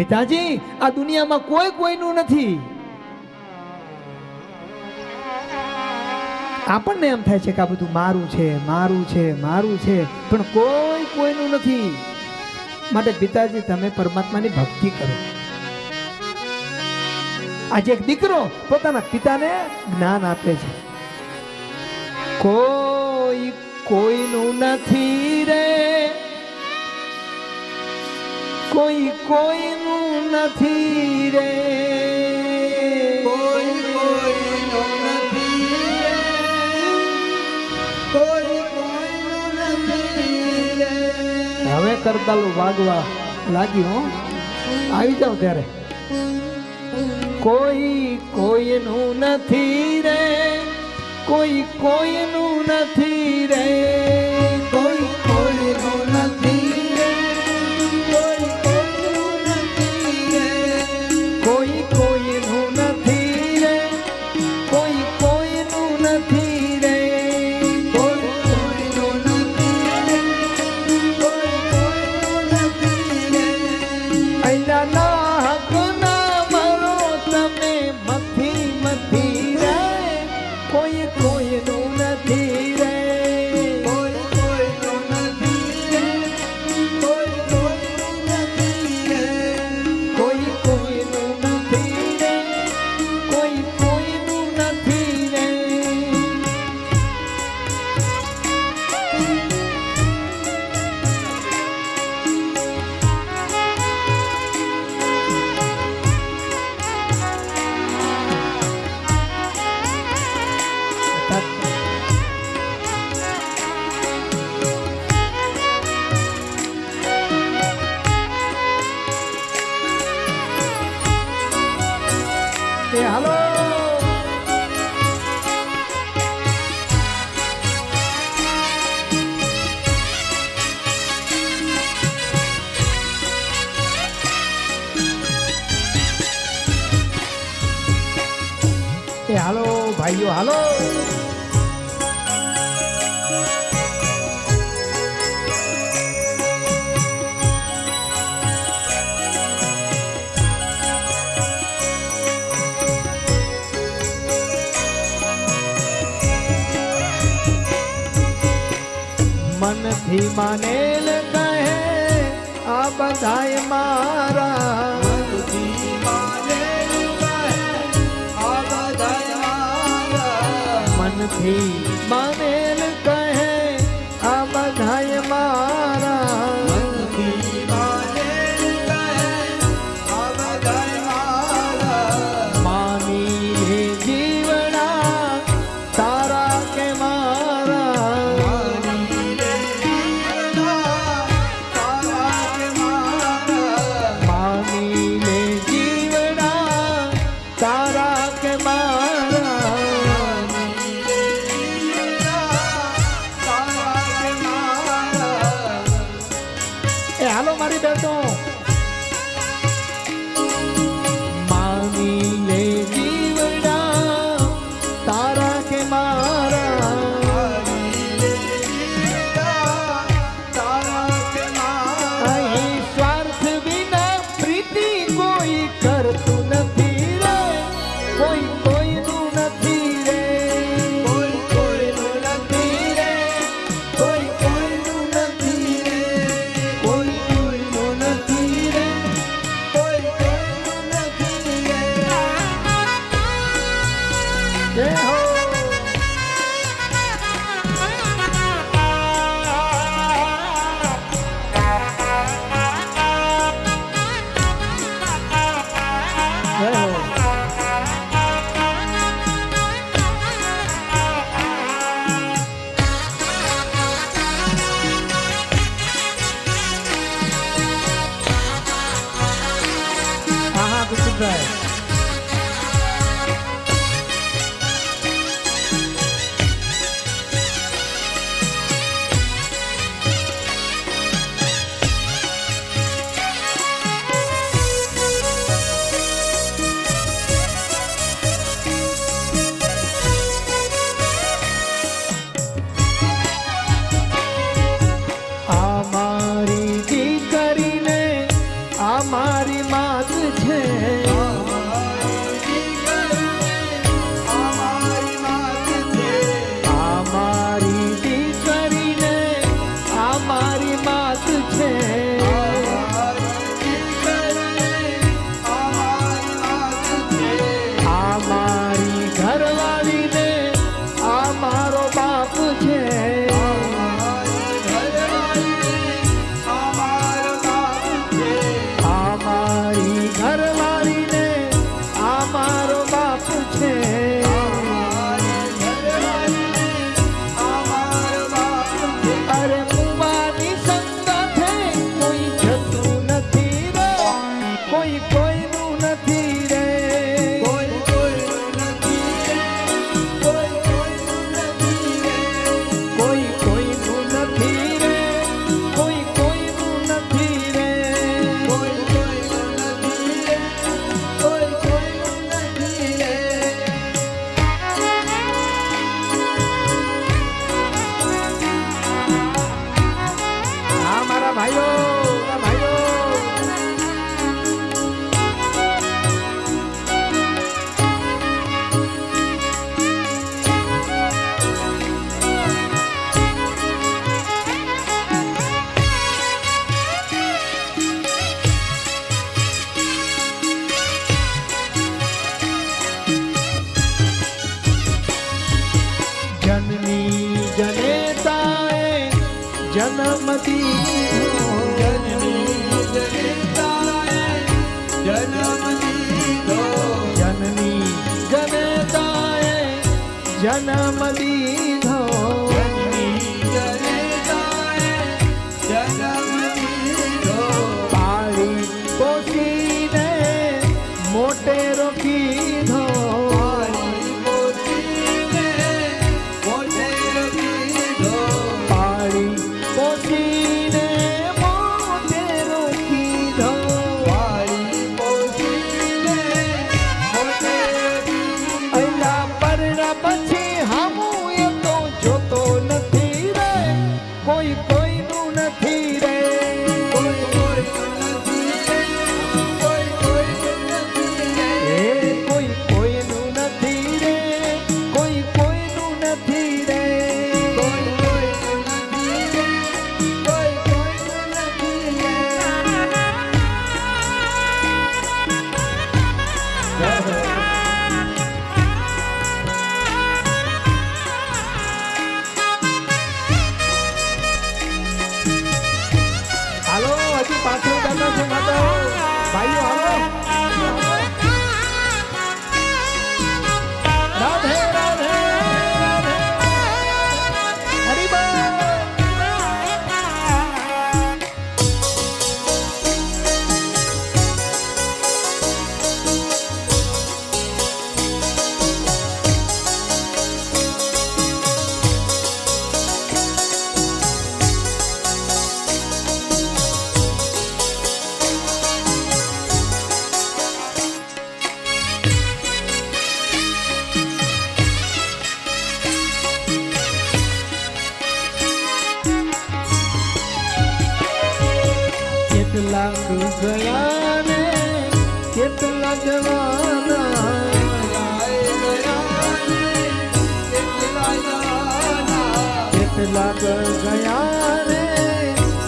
પિતાજી, આ દુનિયામાં કોઈ કોઈનું નથી. આપણને એમ થાય છે કે આ બધું મારું છે મારું છે મારું છે, પણ કોઈ કોઈનું નથી. માટે પિતાજી, તમે પરમાત્માની ભક્તિ કરો. આજે એક દીકરો પોતાના પિતાને જ્ઞાન આપે છે. કોઈ કોઈનું નથી રે. કોઈ કોઈનું નથી રે કોઈ કોઈનો નથી રે. કોઈ કોઈનો નથી રે. હવે કરતાલું વાગવા લાગ્યું હો. આવી જાવ ત્યારે કોઈ કોઈનું નથી રે કોઈ કોઈનું નથી રે એ હાલો. એ હાલો ભાઈઓ હાલો. માનેલ કહે આ બધાય મારા મનથી માનેલું કહે, આ બધાય મારા. મનથી માનેલ August and જનની જનેતાએ જન્મ દીધો. જનની જનેતાએ જન્મ દીધો. જનની જનેતાએ જન્મ દીધો. કેટલાક ગયા ને કેટલા જવાના? કેટલાક ગયા રે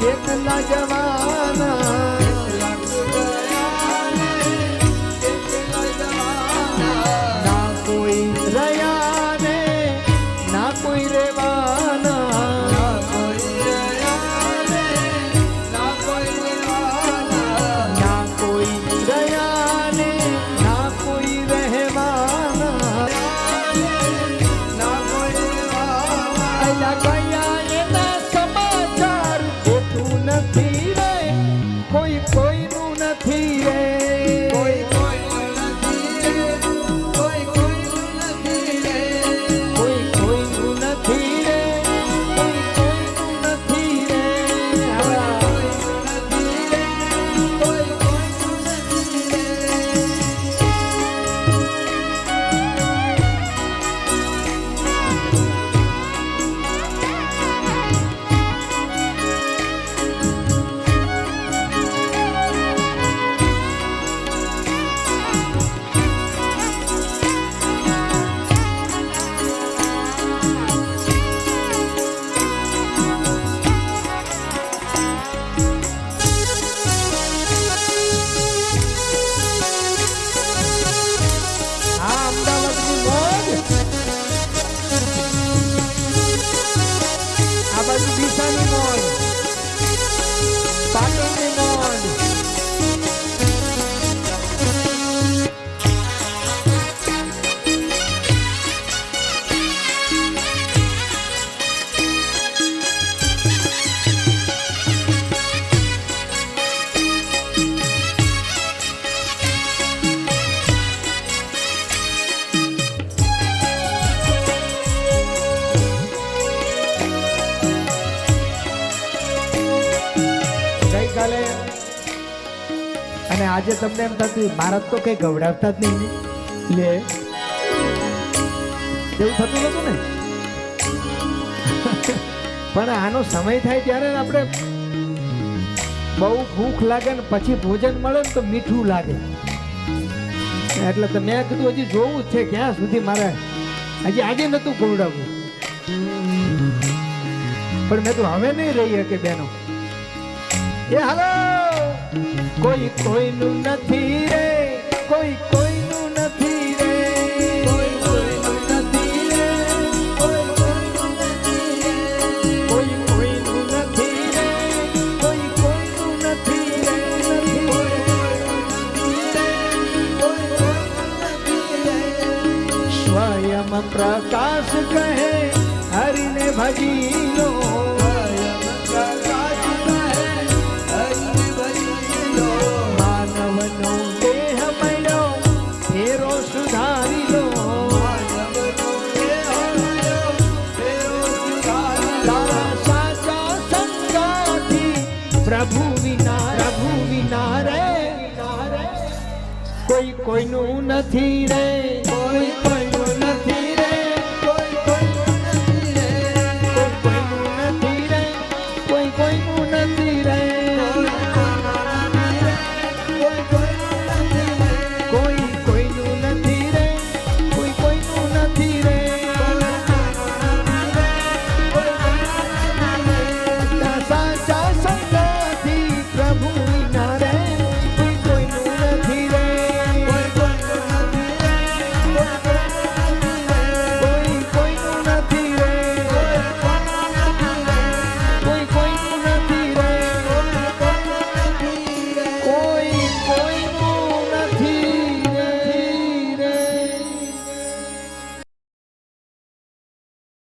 કેટલા જવાના? તમને એમ થતું મારા તો કઈ ગવડાવતા જ નહીં. લે. એવું થતું નતું ને? પણ આનો સમય થાય ત્યારે આપણે બહુ ભૂખ લાગે ને પછી ભોજન મળે ને તો મીઠું લાગે. એટલે તો મેં કીધું, હજી જોવું જ છે ક્યાં સુધી મારે હજી આજે નતું ખવડાવવું પણ મેં તો હવે નહીં રહી શકે બેનો. એ હાલો! કોઈ કોઈનું નથી કોઈ કોઈનું નથી રે. કોઈ કોઈનું નથી કોઈ કોઈનું નથી રે. કોઈ કોઈનું નથી સ્વયં પ્રકાશ કહે, હરિને ભજી નથી રે